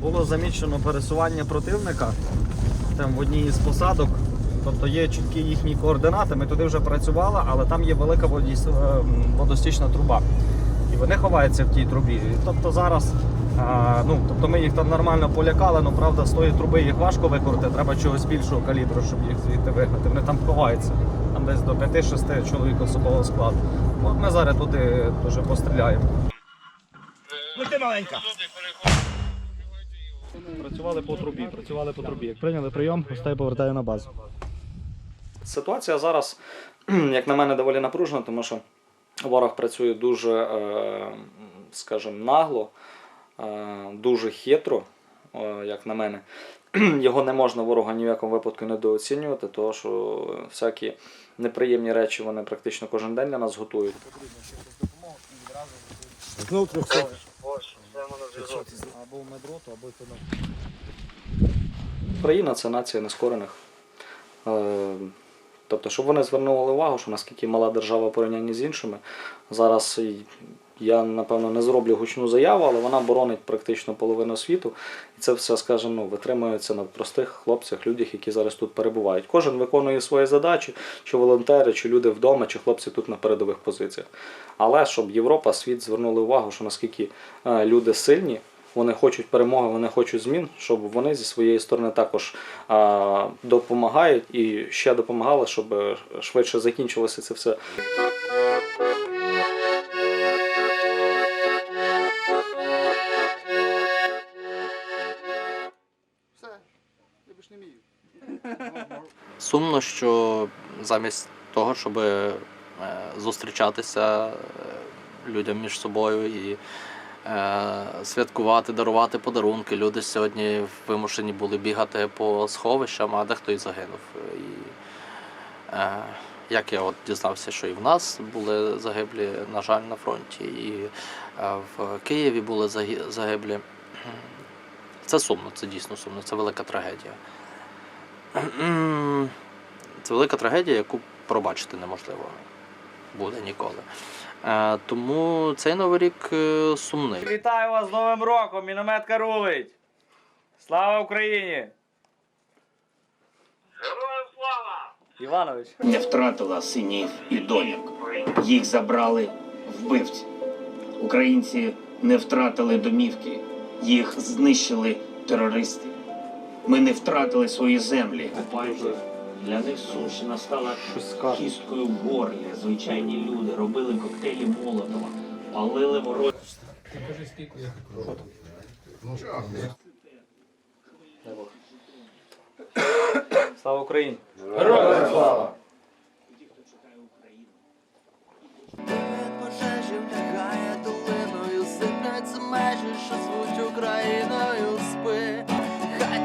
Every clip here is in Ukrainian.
було замічено пересування противника там в одній із посадок. Тобто є чіткі їхні координати. Ми туди вже працювали, але там є велика е, водостічна труба. І вони ховаються в тій трубі. Тобто зараз, ну, тобто ми їх там нормально полякали, але правда з тої труби їх важко викорити, треба чогось більшого калібру, щоб їх звідти вигнати. Вони там ховаються. Там десь до 5-6 чоловік особового складу. От ми зараз туди дуже постріляємо. Ну ти маленька. Працювали по трубі, працювали по трубі. Як прийняли прийом, гостей повертаю на базу. Ситуація зараз, як на мене, доволі напружена, тому що ворог працює дуже, е, скажімо, нагло, е, дуже хитро, е, як на мене. Його не можна ворога ні в якому випадку недооцінювати, тому що всякі неприємні речі вони практично кожен день для нас готують. Знов трьохсот. Або в медроту, або Україна це нація нескорених. Е, Тобто, щоб вони звернули увагу, що наскільки мала держава в порівнянні з іншими. Зараз я, напевно, не зроблю гучну заяву, але вона боронить практично половину світу. І це все, скажімо, ну, витримується на простих хлопцях, людях, які зараз тут перебувають. Кожен виконує свої задачі, чи волонтери, чи люди вдома, чи хлопці тут на передових позиціях. Але щоб Європа, світ звернули увагу, що наскільки е, люди сильні, вони хочуть перемоги, вони хочуть змін, щоб вони зі своєї сторони також а, допомагають і ще допомагали, щоб е, швидше закінчилося це все. Сумно, що замість того, щоб е, зустрічатися е, людям між собою і е, святкувати, дарувати подарунки, люди сьогодні вимушені були бігати по сховищам, а дехто і загинув. І, як я от дізнався, що і в нас були загиблі, на жаль, на фронті, і в Києві були загиблі. Це сумно, це дійсно сумно, це велика трагедія. Це велика трагедія, яку пробачити неможливо буде ніколи. Е, тому цей новий рік е, сумний. Вітаю вас з Новим роком! Мінометка рулить! Слава Україні! Іванович. не втратила синів і доньок. Їх забрали вбивці. Українці не втратили домівки, їх знищили терористи. Ми не втратили свої землі. Для них Сумщина стала кісткою в горлі. Звичайні люди робили коктейлі Молотова, палили ворог. Слава Україні! пожежі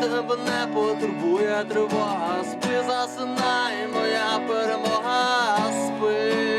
тебе не потурбує тривога, спи засинай, моя перемога спи.